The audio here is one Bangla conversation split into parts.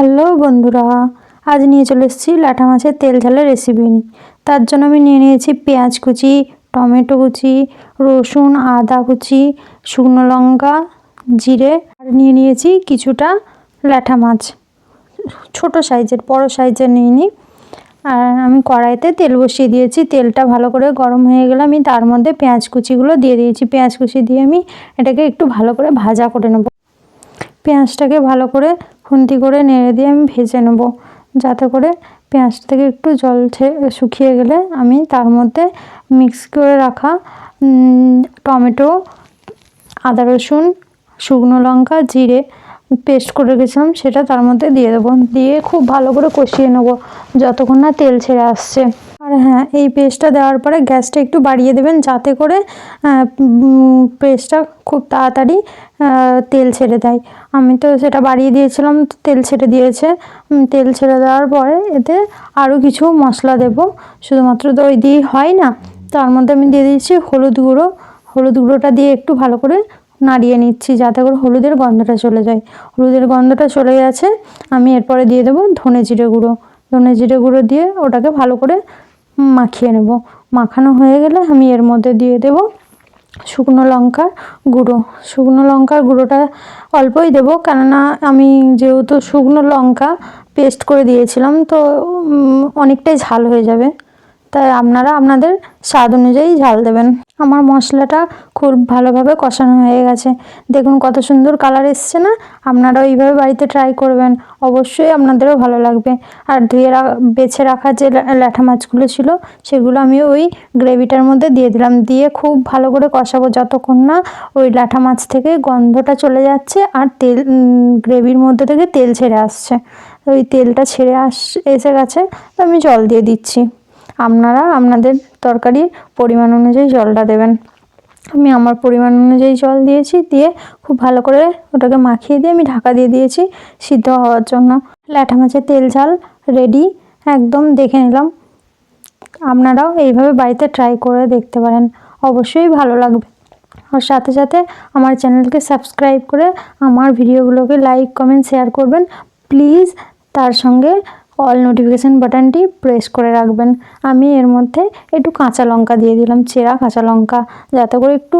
হ্যালো বন্ধুরা, আজ নিয়ে চলে এসেছি লাটা মাছের তেল ঝালের রেসিপি তার জন্য আমি নিয়ে নিয়েছি পেঁয়াজ কুচি, টমেটো কুচি, রসুন, আদা কুচি, শুকনো লঙ্কা, জিরে আর নিয়ে নিয়েছি কিছুটা ল্যাঠা মাছ। ছোট সাইজের, বড় সাইজের নিয়ে নিই আর আমি কড়াইতে তেল বসিয়ে দিয়েছি, তেলটা ভালো করে গরম হয়ে গেলে আমি তার মধ্যে পেঁয়াজ কুচিগুলো দিয়ে দিয়েছি। পেঁয়াজ কুচি দিয়ে আমি এটাকে একটু ভালো করে ভাজা করে নেব। পেঁয়াজটাকে ভালো করে খুন্তি করে নেড়ে দিয়ে আমি ভেজে নেব। যাতে করে পেঁয়াজ থেকে একটু জল শুকিয়ে গেলে আমি তার মধ্যে মিক্স করে রাখা টমেটো, আদা রসুন, শুকনো লঙ্কা, জিরে পেস্ট করে রেখেছিলাম, সেটা তার মধ্যে দিয়ে দেবো। দিয়ে খুব ভালো করে কষিয়ে নেব, যতক্ষণ না তেল ছেড়ে আসছে। আর হ্যাঁ এই পেস্টটা দেওয়ার পরে গ্যাসটা একটু বাড়িয়ে দেবেন যাতে করে পেস্টটা খুব তাড়াতাড়ি তেল ছেড়ে দেয়। আমি তো সেটা বাড়িয়ে দিয়েছিলাম তেল ছেড়ে দিয়েছে। তেল ছেড়ে দেওয়ার পরে এতে আরও কিছু মশলা দেব। শুধুমাত্র দই দিয়েই হয় না, তার মধ্যে আমি দিয়ে দিয়েছি হলুদ গুঁড়ো। হলুদ গুঁড়োটা দিয়ে একটু ভালো করে নাড়িয়ে নিচ্ছি, যাতে করে হলুদের গন্ধটা চলে যায়। হলুদের গন্ধটা চলে গেছে, আমি এরপরে দিয়ে দেবো ধনে জিরে গুঁড়ো। ধনে জিরে গুঁড়ো দিয়ে ওটাকে ভালো করে মাখিয়ে নেব। মাখানো হয়ে গেলে আমি এর মধ্যে দিয়ে দেব শুকনো লঙ্কার গুঁড়ো। শুকনো লঙ্কার গুঁড়োটা অল্পই দেব কেননা আমি যেহেতু শুকনো লঙ্কা পেস্ট করে দিয়েছিলাম, তো অনেকটাই ঝাল হয়ে যাবে। তাই আপনারা আপনাদের স্বাদ অনুযায়ী ঝাল দেবেন। আমার মশলাটা খুব ভালোভাবে কষানো হয়ে গেছে। দেখুন কত সুন্দর কালার এসছে না? আপনারাও এইভাবে বাড়িতে ট্রাই করবেন। অবশ্যই আপনাদেরও ভালো লাগবে। আর ধুয়ে বেছে রাখা যে ল্যাঠা মাছগুলো ছিল, সেগুলো আমি ওই গ্রেভিটার মধ্যে দিয়ে দিলাম। দিয়ে খুব ভালো করে কষাবো যতক্ষণ না ওই ল্যাঠা মাছ থেকে গন্ধটা চলে যাচ্ছে আর তেল গ্রেভির মধ্যে থেকে তেল ছেড়ে আসছে। ওই তেলটা ছেড়ে আস, এসে গেছে, তো আমি জল দিয়ে দিচ্ছি। আপনারা আপনাদের তরকারির পরিমাণ অনুযায়ী জলটা দেবেন। আমি আমার পরিমাণ অনুযায়ী জল দিয়েছি, দিয়ে খুব ভালো করে ওটাকে মাখিয়ে দিয়ে আমি ঢাকা দিয়ে দিয়েছি সিদ্ধ হওয়ার জন্য। ল্যাঠা মাছের তেল ঝাল রেডি একদম দেখে নিলাম। আপনারাও এইভাবে বাড়িতে ট্রাই করে দেখতে পারেন, অবশ্যই ভালো লাগবে। আর সাথে সাথে আমার চ্যানেলকে সাবস্ক্রাইব করে আমার ভিডিওগুলোকে লাইক কমেন্ট শেয়ার করবেন। প্লিজ তার সঙ্গে অল নোটিফিকেশান বাটনটি প্রেস করে রাখবেন। আমি এর মধ্যে একটু কাঁচা লঙ্কা দিয়ে দিলাম, চেরা কাঁচা লঙ্কা, যাতে করে একটু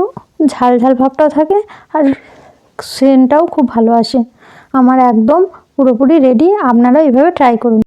ঝাল ঝাল ভাবটাও থাকে আর সেন্টটাও খুব ভালো আসে। আমার একদম পুরোপুরি রেডি আপনারা এভাবে ট্রাই করুন।